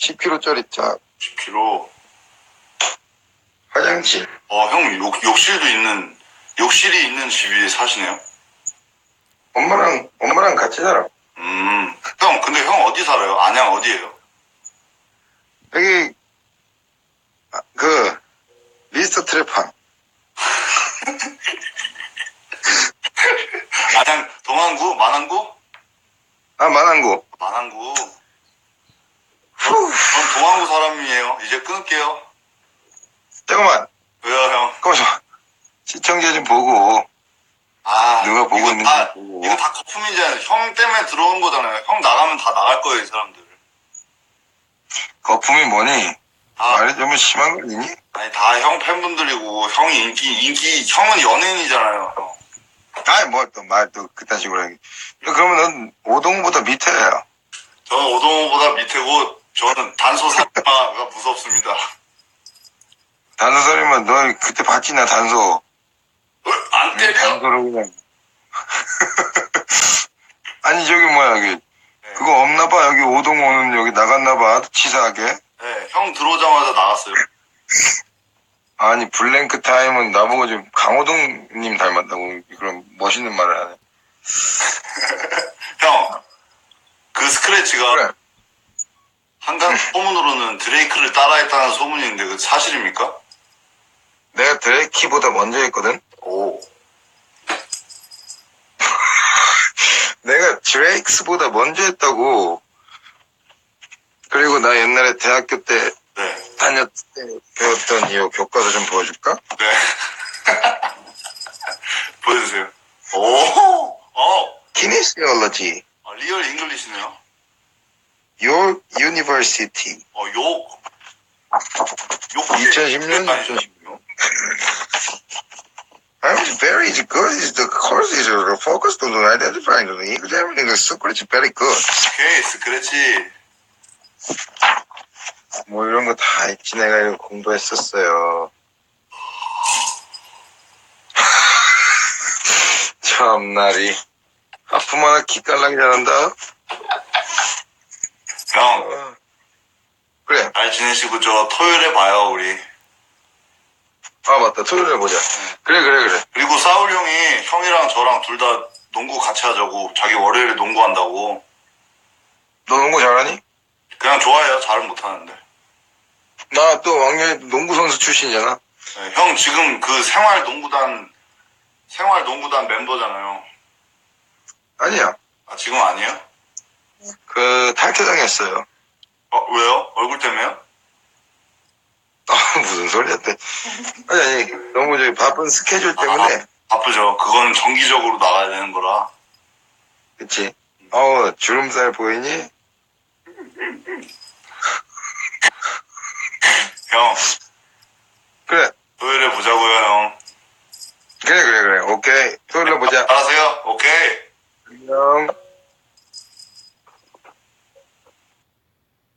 10kg짜리 짝. 10kg. 화장실. 어, 형, 욕, 욕실도 있는, 욕실이 있는 집에 사시네요? 엄마랑, 엄마랑 같이 살아. 음. 형, 근데 형 어디 살아요? 안양 어디예요? 여기, 아, 그, 미스터 트랩함. 안양, 동안구? 만안구? 아, 만안고. 만안구. 후. 전 동안구 사람이에요. 이제 끊을게요. 잠깐만. 왜요, 형? 잠깐만. 시청자 좀 보고. 아, 누가 보고 이거 있는지 다, 보고. 이거 다 거품이잖아요. 형 때문에 들어온 거잖아요. 형 나가면 다 나갈 거예요, 이 사람들. 거품이 뭐니? 다, 말이 좀 심한 거 아니니? 아니, 다 형 팬분들이고, 형이 인기, 인기, 형은 연예인이잖아요, 형. 아이, 뭐, 또, 말, 또, 그딴 식으로 하기. 그러면 넌 오동보다 밑에야. 저는 오동호보다 밑에고, 저는 단소 사마가 무섭습니다. 단소 소리만, 너 그때 봤지, 나 단소. 어, 안 때려? 단소로 그냥. 아니, 저기 뭐야, 여기. 그거 없나봐, 여기 오동호는 여기 나갔나봐, 치사하게. 네, 형 들어오자마자 나갔어요. 아니, 블랭크 타임은 나보고 지금 강호동님 닮았다고, 그런 멋있는 말을 하네. 형, 그 스크래치가 그래. 한강 소문으로는 드레이크를 따라했다는 소문이 있는데 그 사실입니까? 내가 드레이키보다 먼저 했거든? 오. 내가 드레이크스보다 먼저 했다고. 그리고 나 옛날에 대학교 때 네. 다녔 때 배웠던 이 교과서 좀 보여줄까? 네. 보여주세요. 오. 어. Kinesiology, 아, 리얼 잉글리시네요. Your University. 어, 욕. 욕. 2010년, 2010년. I'm very good. The courses are focused on identifying the English. Everything is so great, very good. 오케이, 스크래치. 뭐 이런 거 다 있지. 내가 이거 공부했었어요. 참나리. 하나 기깔나게 잘한다. 형, 어. 그래. 잘 지내시고 저 토요일에 봐요, 우리. 아 맞다. 토요일에 보자. 그래 그래 그래. 그리고 사울 형이 형이랑 저랑 둘 다 농구 같이 하자고. 자기 월요일에 농구한다고. 너 농구 잘하니? 그냥 좋아해요. 잘은 못하는데. 나 또 왕년에 농구 선수 출신이잖아. 네, 형 지금 그 생활 농구단 생활 농구단 멤버잖아요. 아니야. 아 지금 아니에요? 그 탈퇴당했어요. 어 왜요? 얼굴 때문에요? 아, 무슨 소리야, 또. 아니, 아니, 너무 저기 바쁜 스케줄 때문에. 바쁘죠. 그건 정기적으로 나가야 되는 거라. 그치? 어우, 주름살 보이니? 형 그래, 토요일에 보자고요, 형. 그래, 그래, 그래. 오케이. 토요일에 보자. 알아세요? 오케이. 안녕.